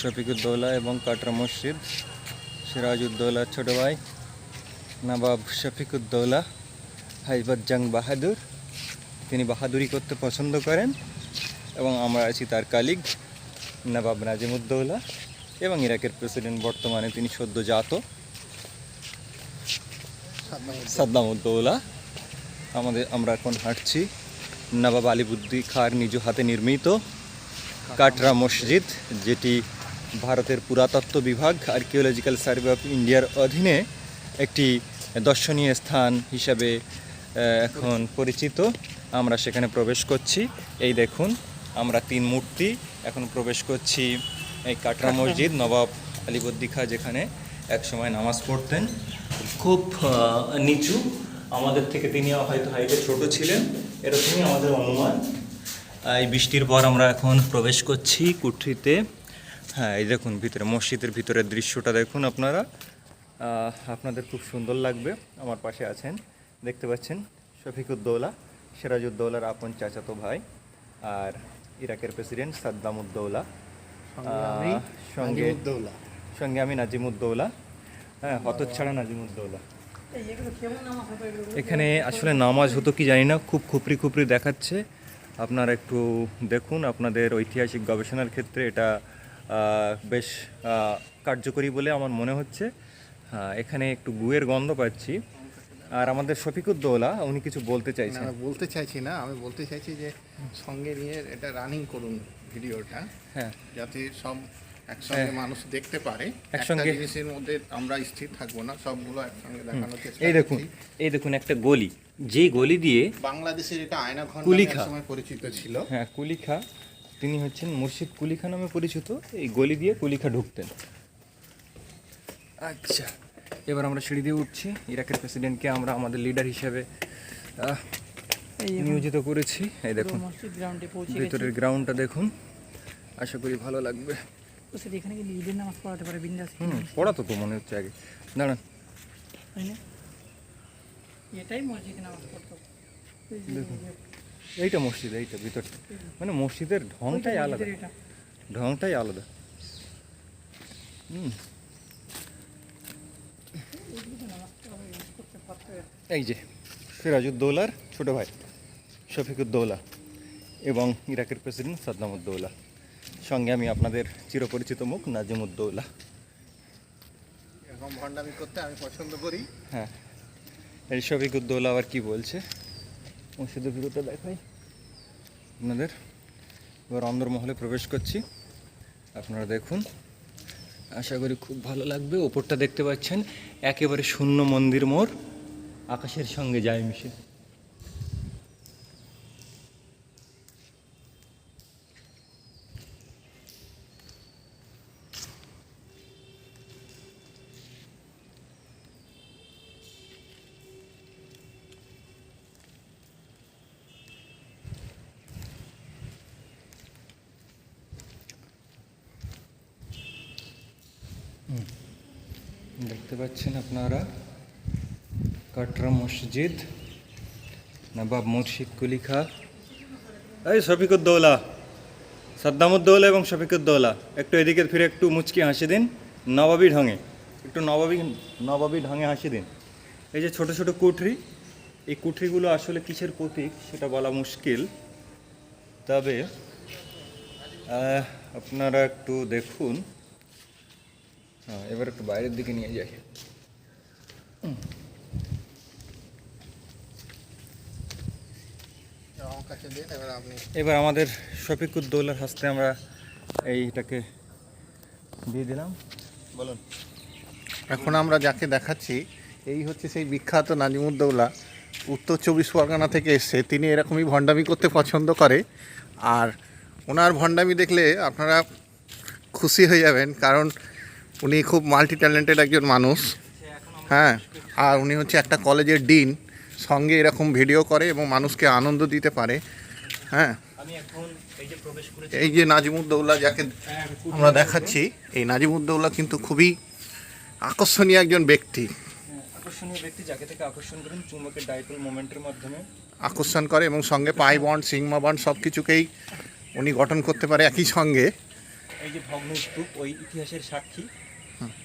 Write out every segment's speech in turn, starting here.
শফিকুদ্দৌলা এবং কাটরা মসজিদ সিরাজউদ্দৌলার ছোট ভাই, নবাব শফিকুদ্দৌলা হাইবত জং বাহাদুর। তিনি বাহাদুরি করতে পছন্দ করেন এবং আমরা আছি তার কালিগ, নবাব নাজিমুদ্দৌলা এবং ইরাকের প্রেসিডেন্ট বর্তমানে তিনি সদ্যজাত সাদ্দামুদ্দৌলা। আমাদের, আমরা এখন হাঁটছি। নবাব আলিবুদ্দি খার নিজ হাতে নির্মিত কাটরা মসজিদ, যেটি ভারতের পুরাতত্ত্ব বিভাগ আর্কিওলজিক্যাল সার্ভে অফ ইন্ডিয়ার অধীনে একটি দর্শনীয় স্থান হিসাবে এখন পরিচিত। আমরা সেখানে প্রবেশ করছি। এই দেখুন আমরা তিন মূর্তি এখন প্রবেশ করছি। এই কাটরা মসজিদ নবাব আলিবুদ্দি খা যেখানে একসময় নামাজ পড়তেন। খুব নিচু। আমাদের থেকে তিনি হয়তো হাইটে ছোট ছিলেন। এরকমই আমাদের অনুমান। এই বৃষ্টির পর আমরা এখন প্রবেশ করছি কুঠরিতে হ্যাঁ এই দেখুন ভিতরে মসজিদের ভিতরের দৃশ্যটা দেখুন আপনারা। আপনাদের খুব সুন্দর লাগবে। আমার পাশে আছেন দেখতে পাচ্ছেন শফিকুদ্দৌলা সিরাজউদ্দৌলার আপন চাচাতো ভাই আর ইরাকের প্রেসিডেন্ট সাদ্দামুদ্দৌলা সঙ্গে। সঙ্গে আমি নাজিমুদ্দৌলা হ্যাঁ হতচ্ছাড়া নাজিমুদ্দৌলা এখানে আসলে নামাজ হতো কি জানি না খুব খুপড়ি খুপড়ি দেখাচ্ছে। আপনারা একটু দেখুন আপনাদের ঐতিহাসিক গবেষণার ক্ষেত্রে এটা বেশ কার্যকরী বলে আমার মনে হচ্ছে। হ্যাঁ এখানে একটু গুয়ের গন্ধ পাচ্ছি। আর আমাদের শফিকুদ্দৌলা উনি কিছু বলতে চাইছেন। আমি বলতে চাইছি না আমি বলতে চাইছি যে সঙ্গে নিয়ে এটা রানিং করুন ভিডিওটা হ্যাঁ। যাতে সব একসঙ্গে মানুষ দেখতে পারে। একসঙ্গে- জিনিসের মধ্যে আমরা স্থির থাকব না সবগুলো একসঙ্গে দেখানোর চেষ্টা এই দেখুন এই দেখুন একটা গলি। যে গলি দিয়ে বাংলাদেশের এটা আয়না ঘর। সময় পরিচিত ছিল। হ্যাঁ কুলিখা। তিনি হচ্ছেন মুর্শিদ কুলিখা নামে পরিচিত। এই গলি দিয়ে কুলিখা ঢুকতেন। আচ্ছা এবার আমরা সিঁড়ি দিয়ে উঠছি। ইরাকের প্রেসিডেন্টকে আমরা আমাদের লিডার হিসেবে আহ, নিয়োজিত করেছি। এই দেখুন মসজিদ গ্রাউন্ডে পৌঁছে ভিতরের গ্রাউন্ডটা দেখুন। আশা করি ভালো লাগবে। এখানে ঈদের নামাজ পড়াতে পারে? বিন্দাস হুম পড়াতো তো মনে হচ্ছে আগে। দাঁড়ান। এটাই মসজিদে নামাজ পড়তো। দেখুন। এইটা মসজিদ এইটা ভিতরটা। মানে মসজিদের ঢংটাই আলাদা। ঢংটাই আলাদা। হুম। এই যে সিরাজউদ্দৌলার ছোট ভাই শফিকুদ্দৌলা এবং ইরাকের প্রেসিডেন্ট সাদ্দামুদ্দৌলা সঙ্গে আমি আপনাদের চিরপরিচিত মুখ নাজিমুদ্দৌলা এরকম ভণ্ডামি করতে আমি পছন্দ করি। হ্যাঁ। এই শফিকুদ্দৌলা আবার কি বলছে? মসজিদের ভিতরটা দেখাই। আপনাদের। এবার অন্দরমহলে প্রবেশ করছি। আপনারা দেখুন। আশা করি খুব ভালো লাগবে। ওপরটা দেখতে পাচ্ছেন, একেবারে শূন্য মন্দির মোড়। আকাশের সঙ্গে যায় মিশে। দেখতে পাচ্ছেন আপনারা। কাটরা মসজিদ, নবাব মুর্শিদ কুলি খা এই শফিকুদ্দৌলা, সাদ্দামুদ্দৌলা এবং শফিকুদ্দৌলা। একটু এদিকে ফিরে একটু মুচকি হাসি দিন, নবাবী ঢঙে। একটু নবাবী নবাবী ঢঙে হাসি দিন। এই যে ছোট ছোট কুঠরি, এই কুঠরিগুলো আসলে কিসের প্রতীক সেটা বলা মুশকিল। তবে আপনারা একটু দেখুন। হ্যাঁ এবার একটু বাইরের দিকে নিয়ে যাই এবার আমাদের শফিকুদ্দৌলার হাসতে আমরা এইটাকে দিয়ে দিলাম। বলুন। এখন আমরা যাকে দেখাচ্ছি এই হচ্ছে সেই বিখ্যাত নাজিমুদ্দৌলা উত্তর চব্বিশ পরগনা থেকে এসছে। তিনি এরকমই ভণ্ডামি করতে পছন্দ করে। আর ওনার ভণ্ডামি দেখলে আপনারা খুশি হয়ে যাবেন কারণ উনি খুব মাল্টি ট্যালেন্টেড একজন মানুষ। হ্যাঁ আর উনি হচ্ছে একটা কলেজের ডিন। সঙ্গে এরকম ভিডিও করে এবং মানুষকে আনন্দ দিতে পারে। হ্যাঁ। এই যে প্রবেশ করেছি এই যে নাজিমুদ্দৌলা যাকে আমরা দেখাচ্ছি এই নাজিমুদ্দৌলা কিন্তু খুবই আকর্ষণীয় একজন ব্যক্তি। আকর্ষণীয় ব্যক্তি যাকে থেকে আকর্ষণ করেন চুম্বকের ডাইপোল মোমেন্টের মাধ্যমে। আকর্ষণ করে এবং সঙ্গে পাই বন্ড সিগমা বন্ড সব কিছুকেই উনি গঠন করতে পারে একই সঙ্গে। এই যে ভগ্ন স্তূপ ওই ইতিহাসের সাক্ষী।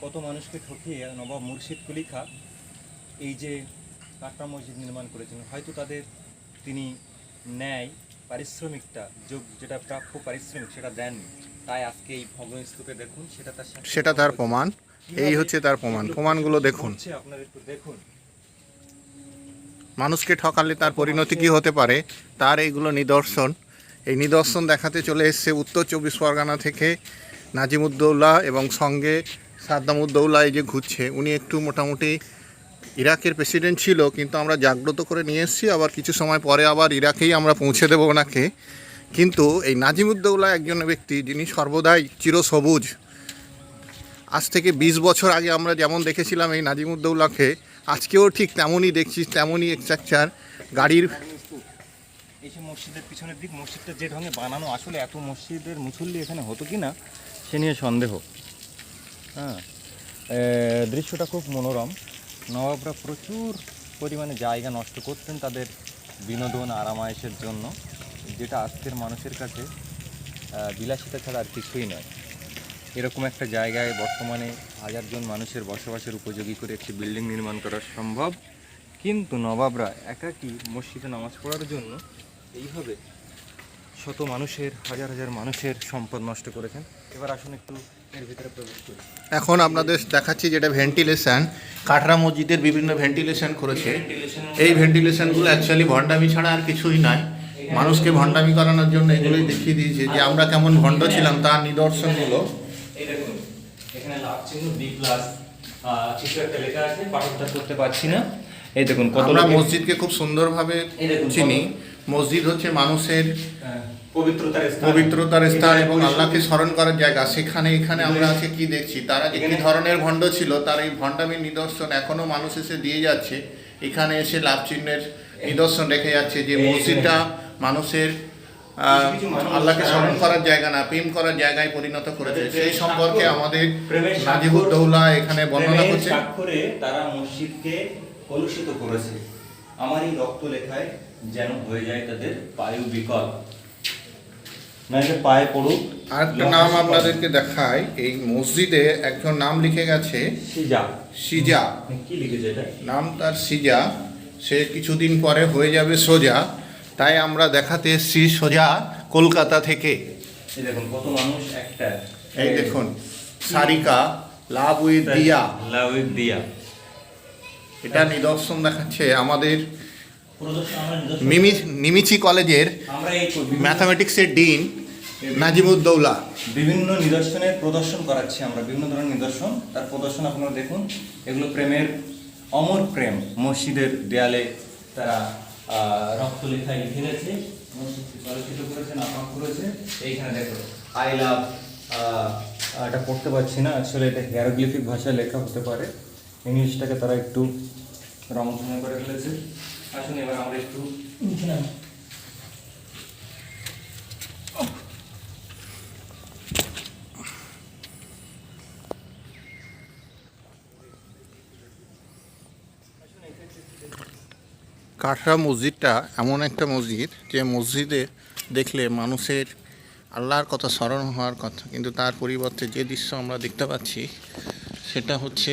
কত মানুষকে ঠকিয়ে নবাব মুর্শিদ কুলি খা এই যে কাটরা মসজিদ নির্মাণ করেছিলেন হয়তো তাদের তিনি ন্যায় পারিশ্রমিকটা যোগ যেটা প্রাপ্য পারিশ্রমিক সেটা দেননি। তাই আজকে এই ভগ্ন স্তূপে দেখুন সেটা তার সেটা তার প্রমাণ। এই হচ্ছে তার প্রমাণ। প্রমাণগুলো দেখুন। আপনারা একটু দেখুন। মানুষকে ঠকালে তার পরিণতি কি হতে পারে? তার এইগুলো নিদর্শন। এই নিদর্শন দেখাতে চলে এসছে উত্তর চব্বিশ পরগনা থেকে নাজিমুদ্দৌলা এবং সঙ্গে সাদ্দামুদ্দৌলা এই যে ঘুরছে। উনি একটু মোটামুটি ইরাকের প্রেসিডেন্ট ছিল, কিন্তু আমরা জাগ্রত করে নিয়ে এসেছি। আবার কিছু সময় পরে আবার ইরাকেই আমরা পৌঁছে দেবো ওনাকে। কিন্তু এই নাজিমুদ্দৌলা একজন ব্যক্তি যিনি সর্বদাই চিরসবুজ। আজ থেকে বিশ বছর আগে আমরা যেমন দেখেছিলাম এই নাজিমুদ্দৌলাকে আজকেও ঠিক তেমনই দেখছি, তেমনই স্ট্রাকচার। গাড়ির এই যে মসজিদের পিছনের দিক, মসজিদটা যে ঢঙে বানানো, আসলে এত মসজিদের মুসল্লি এখানে হতো কি না সে নিয়ে সন্দেহ। হ্যাঁ। দৃশ্যটা খুব মনোরম। নবাবরা প্রচুর পরিমাণে জায়গা নষ্ট করতেন তাদের বিনোদন আরামায়েশের জন্য, যেটা আজকের মানুষের কাছে বিলাসিতা ছাড়া আর কিছুই নয়। এরকম একটা জায়গায় বর্তমানে হাজারজন মানুষের বসবাসের উপযোগী করে একটি বিল্ডিং নির্মাণ করা সম্ভব। কিন্তু নবাবরা একাকী মসজিদে নামাজ পড়ার জন্য এইভাবে শত মানুষের, হাজার হাজার মানুষের সম্পদ নষ্ট করেছেন। এবার আসুন একটু এর ভিতরে প্রবেশ করি এখন আপনাদের দেখাচ্ছি যেটা ভেন্টিলেশন কাটরা মসজিদের বিভিন্ন ভেন্টিলেশন করেছে। এই ভেন্টিলেশনগুলো অ্যাকচুয়ালি ভণ্ডামি ছাড়া আর কিছুই নয় মানুষকে ভণ্ডামি করানোর জন্য এগুলোই দেখিয়ে দিয়েছে যে আমরা কেমন ভণ্ড ছিলাম তার নিদর্শনগুলো এই দেখুন এখানে লাভ বি প্লাস কিছু একটা লেখা আছে পাঠকটা করতে পারছি না। এই দেখুন কত আমরা মসজিদকে খুব সুন্দরভাবে চিনি। মসজিদ হচ্ছে মানুষের আহ, পবিত্রতার স্থান। এবং আল্লাহকে স্মরণ করার জায়গা। সেখানে এখানে আমরা আজকে কি দেখছি? তারা যে কি ধরনের ভণ্ড ছিল তার এই ভণ্ডামির নিদর্শন এখনও মানুষ এসে দিয়ে যাচ্ছে। এখানে এসে লাভ চিহ্নের নিদর্শন রেখে যাচ্ছে যে মসজিদটা মানুষের আল্লাহকে স্মরণ করার জায়গা না প্রেম করার জায়গায় পরিণত করেছে। সেই সম্পর্কে আমাদের নাজিবুদ্দৌলা এখানে বর্ণনা করছে। তারা মসজিদকে কলুষিত করেছে। আমার এই রক্ত লেখায় যেন হয়ে যায় তাদের পায়ু বিকল নইলে পায়ে পড়ুক। আর একটা নাম আপনাদেরকে দেখায় এই মসজিদে একজন নাম লিখে গেছে। সিজা। সিজা। কি লিখেছে এটা? নাম তার সিজা। সে কিছুদিন পরে হয়ে যাবে সোজা। তাই আমরা দেখাতে এসছি সোজা কলকাতা থেকে। এই দেখুন কত মানুষ একটা। এই দেখুন সারিকা লাভ উইথ দিয়া লাভ উইথ দিয়া এটা নিদর্শন। দেখাচ্ছে আমাদের নিমিচি কলেজের ম্যাথামেটিক্সের ডিন। নাজিমুদ্দৌলা। বিভিন্ন নিদর্শনের প্রদর্শন করাচ্ছি আমরা বিভিন্ন ধরনের নিদর্শন। তার প্রদর্শন আপনারা দেখুন। এগুলো প্রেমের অমর প্রেম। মসজিদের দেয়ালে তারা রক্ত লেখায় লিখে গেছে। মসজিদকে করেছে নাপাক করেছে। এইখানে দেখো আই লাভ এটা পড়তে পারছি না। আসলে এটা হিয়ারোগ্লিফিক ভাষায় লেখা হতে পারে। ইংলিশটাকে তারা একটু রমধন্য করে ফেলেছে। আসুন এবার আমরা একটু কাঠরা মসজিদটা এমন একটা মসজিদ যে মসজিদে দেখলে মানুষের আল্লাহর কথা স্মরণ হওয়ার কথা। কিন্তু তার পরিবর্তে যে দৃশ্য আমরা দেখতে পাচ্ছি, সেটা হচ্ছে